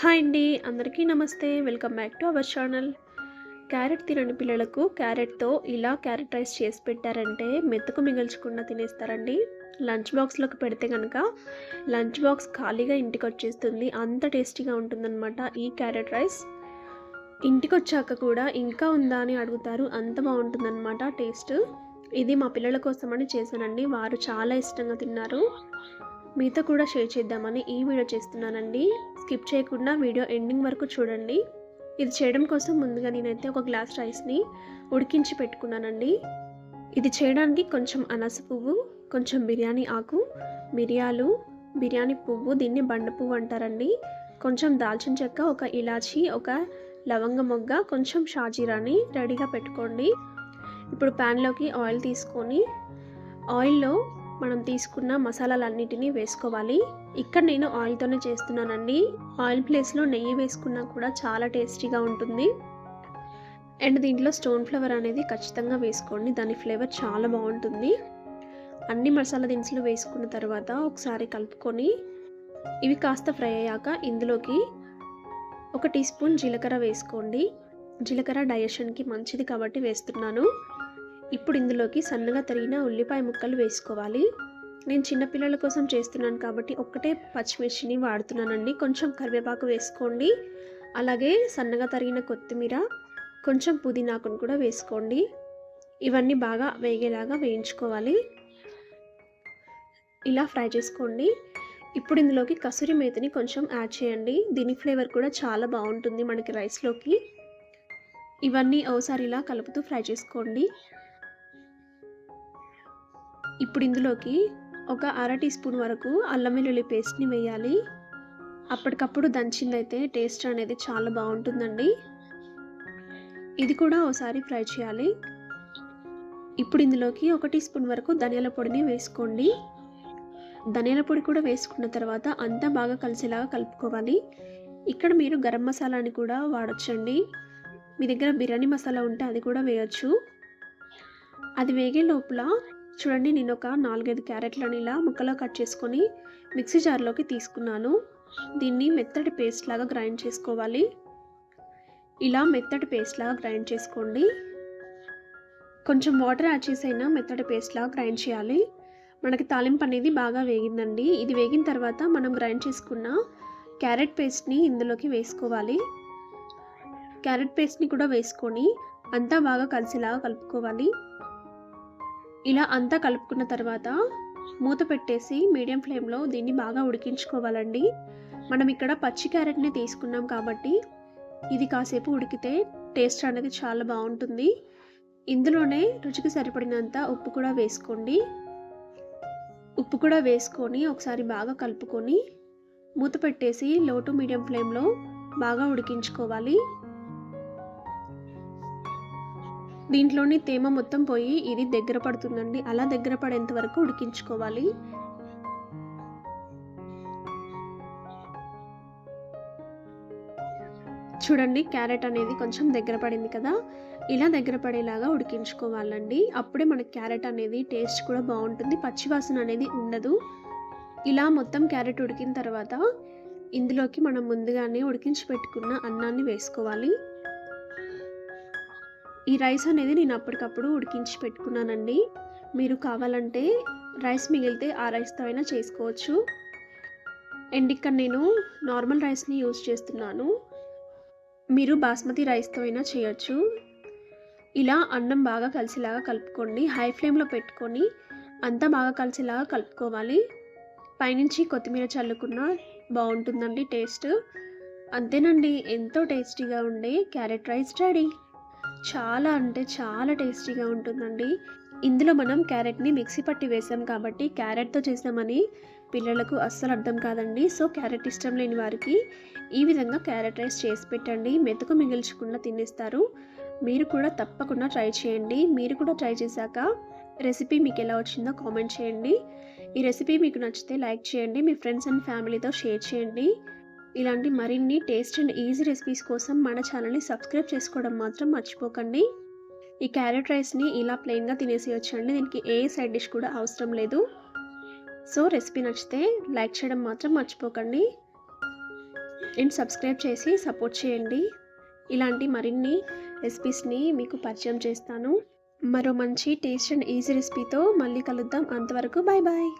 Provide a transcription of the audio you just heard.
Hi అండి అందరికీ నమస్తే. Welcome back to our channel. Carrot తినని పిల్లలకు క్యారెట్తో ఇలా క్యారెట్ రైస్ చేసి పెట్టారంటే మెతుకు మిగల్చకుండా తినేస్తారండి. లంచ్ బాక్స్లోకి పెడితే కనుక లంచ్ బాక్స్ ఖాళీగా ఇంటికి వచ్చేస్తుంది అంత టేస్టీగా ఉంటుందన్నమాట ఈ క్యారెట్ రైస్. ఇంటికి వచ్చాక కూడా ఇంకా ఉందా అని అడుగుతారు. అంత బాగుంటుందన్నమాట టేస్ట్. ఇది మా పిల్లల కోసమని చేశానండి. వారు చాలా ఇష్టంగా తిన్నారు. మీతో కూడా షేర్ చేద్దామని ఈ వీడియో చేస్తున్నానండి. స్కిప్ చేయకుండా వీడియో ఎండింగ్ వరకు చూడండి. ఇది చేయడం కోసం ముందుగా నేనైతే ఒక గ్లాస్ రైస్ని ఉడికించి పెట్టుకున్నానండి. ఇది చేయడానికి కొంచెం అనస పువ్వు కొంచెం బిర్యానీ ఆకు మిరియాలు బిర్యానీ పువ్వు దీన్ని బండ పువ్వు అంటారండి. కొంచెం దాల్చిన చెక్క ఒక ఇలాచి ఒక లవంగ మొగ్గ కొంచెం షాజీరాని రెడీగా పెట్టుకోండి. ఇప్పుడు ప్యాన్లోకి ఆయిల్ తీసుకొని ఆయిల్లో మనం తీసుకున్న మసాలాలన్నిటినీ వేసుకోవాలి. ఇక్కడ నేను ఆయిల్తోనే చేస్తున్నానండి. ఆయిల్ ప్లేస్లో నెయ్యి వేసుకున్నా కూడా చాలా టేస్టీగా ఉంటుంది. అండ్ దీంట్లో స్టోన్ ఫ్లేవర్ అనేది ఖచ్చితంగా వేసుకోండి. దాని ఫ్లేవర్ చాలా బాగుంటుంది. అన్ని మసాలా దినుసులు వేసుకున్న తర్వాత ఒకసారి కలుపుకొని ఇవి కాస్త ఫ్రై అయ్యాక ఇందులోకి ఒక టీ స్పూన్ జీలకర్ర వేసుకోండి. జీలకర్ర డైజెషన్కి మంచిది కాబట్టి వేస్తున్నాను. ఇప్పుడు ఇందులోకి సన్నగా తరిగిన ఉల్లిపాయ ముక్కలు వేసుకోవాలి. నేను చిన్నపిల్లల కోసం చేస్తున్నాను కాబట్టి ఒక్కటే పచ్చిమిర్చిని వాడుతున్నానండి. కొంచెం కరివేపాకు వేసుకోండి. అలాగే సన్నగా తరిగిన కొత్తిమీర కొంచెం పుదీనాకును కూడా వేసుకోండి. ఇవన్నీ బాగా వేగేలాగా వేయించుకోవాలి. ఇలా ఫ్రై చేసుకోండి. ఇప్పుడు ఇందులోకి కసూరి మేతిని కొంచెం యాడ్ చేయండి. దీని ఫ్లేవర్ కూడా చాలా బాగుంటుంది మనకి రైస్లోకి. ఇవన్నీ ఒకసారి ఇలా కలుపుతూ ఫ్రై చేసుకోండి. ఇప్పుడు ఇందులోకి ఒక అర టీ స్పూన్ వరకు అల్లం వెల్లుల్లి పేస్ట్ని వేయాలి. అప్పటికప్పుడు దంచిందైతే టేస్ట్ అనేది చాలా బాగుంటుందండి. ఇది కూడా ఒకసారి ఫ్రై చేయాలి. ఇప్పుడు ఇందులోకి ఒక టీ స్పూన్ వరకు ధనియాల పొడిని వేసుకోండి. ధనియాల పొడి కూడా వేసుకున్న తర్వాత అంతా బాగా కలిసేలాగా కలుపుకోవాలి. ఇక్కడ మీరు గరం మసాలాని కూడా వాడచ్చండి. మీ దగ్గర బిర్యానీ మసాలా ఉంటే అది కూడా వేయచ్చు. అది వేగే లోపల చూడండి నేను ఒక నాలుగైదు క్యారెట్లను ఇలా ముక్కలో కట్ చేసుకొని మిక్సీ జార్లోకి తీసుకున్నాను. దీన్ని మెత్తటి పేస్ట్ లాగా గ్రైండ్ చేసుకోవాలి. ఇలా మెత్తటి పేస్ట్ లాగా గ్రైండ్ చేసుకోండి. కొంచెం వాటర్ యాడ్ చేసైనా మెత్తటి పేస్ట్ లాగా గ్రైండ్ చేయాలి. మనకి తాలింపు అనేది బాగా వేగిందండి. ఇది వేగిన తర్వాత మనం గ్రైండ్ చేసుకున్న క్యారెట్ పేస్ట్ని ఇందులోకి వేసుకోవాలి. క్యారెట్ పేస్ట్ని కూడా వేసుకొని అంతా బాగా కలిసేలాగా కలుపుకోవాలి. ఇలా అంతా కలుపుకున్న తర్వాత మూత పెట్టేసి మీడియం ఫ్లేమ్లో దీన్ని బాగా ఉడికించుకోవాలండి. మనం ఇక్కడ పచ్చి క్యారెట్ని తీసుకున్నాం కాబట్టి ఇది కాసేపు ఉడికితే టేస్ట్ అనేది చాలా బాగుంటుంది. ఇందులోనే రుచికి సరిపడినంత ఉప్పు కూడా వేసుకోండి. ఉప్పు కూడా వేసుకొని ఒకసారి బాగా కలుపుకొని మూత పెట్టేసి లో టు మీడియం ఫ్లేమ్లో బాగా ఉడికించుకోవాలి. దీంట్లోని తేమ మొత్తం పోయి ఇది దగ్గర పడుతుందండి. అలా దగ్గర పడేంత వరకు ఉడికించుకోవాలి. చూడండి క్యారెట్ అనేది కొంచెం దగ్గర పడింది కదా. ఇలా దగ్గర పడేలాగా ఉడికించుకోవాలండి. అప్పుడే మనకి క్యారెట్ అనేది టేస్ట్ కూడా బాగుంటుంది. పచ్చివాసన అనేది ఉండదు. ఇలా మొత్తం క్యారెట్ ఉడికిన తర్వాత ఇందులోకి మనం ముందుగానే ఉడికించి పెట్టుకున్న అన్నాన్ని వేసుకోవాలి. ఈ రైస్ అనేది నేను అప్పటికప్పుడు ఉడికించి పెట్టుకున్నానండి. మీరు కావాలంటే రైస్ మిగిలితే ఆ రైస్తో అయినా చేసుకోవచ్చు. అండ్ ఇక్కడ నేను నార్మల్ రైస్ని యూజ్ చేస్తున్నాను. మీరు బాస్మతి రైస్తో అయినా చేయొచ్చు. ఇలా అన్నం బాగా కలిసేలాగా కలుపుకోండి. హై ఫ్లేమ్లో పెట్టుకొని అంతా బాగా కలిసేలాగా కలుపుకోవాలి. పైనుంచి కొత్తిమీర చల్లుకున్న బాగుంటుందండి టేస్ట్. అంతేనండి ఎంతో టేస్టీగా ఉండే క్యారెట్ రైస్ రెడీ. చాలా అంటే చాలా టేస్టీగా ఉంటుందండి. ఇందులో మనం క్యారెట్ని మిక్సీ పట్టి వేసాం కాబట్టి క్యారెట్తో చేసామని పిల్లలకు అస్సలు అర్థం కాదండి. సో క్యారెట్ ఇష్టం లేని వారికి ఈ విధంగా క్యారెట్ రైస్ చేసి పెట్టండి. మెతుకు మిగిల్చకుండా తినేస్తారు. మీరు కూడా తప్పకుండా ట్రై చేయండి. మీరు కూడా ట్రై చేశాక రెసిపీ మీకు ఎలా వచ్చిందో కామెంట్ చేయండి. ఈ రెసిపీ మీకు నచ్చితే లైక్ చేయండి. మీ ఫ్రెండ్స్ అండ్ ఫ్యామిలీతో షేర్ చేయండి. ఇలాంటి మరిన్ని టేస్ట్ అండ్ ఈజీ రెసిపీస్ కోసం మన ఛానల్ని సబ్స్క్రైబ్ చేసుకోవడం మాత్రం మర్చిపోకండి. ఈ క్యారెట్ రైస్ని ఇలా ప్లెయిన్గా తినేసేయచ్చండి దీనికి ఏ సైడ్ డిష్ కూడా అవసరం లేదు. సో రెసిపీ నచ్చితే లైక్ చేయడం మాత్రం మర్చిపోకండి. అండ్ సబ్స్క్రైబ్ చేసి సపోర్ట్ చేయండి. ఇలాంటి మరిన్ని రెసిపీస్ని మీకు పరిచయం చేస్తాను. మరో మంచి టేస్ట్ అండ్ ఈజీ రెసిపీతో మళ్ళీ కలుద్దాం. అంతవరకు బాయ్ బాయ్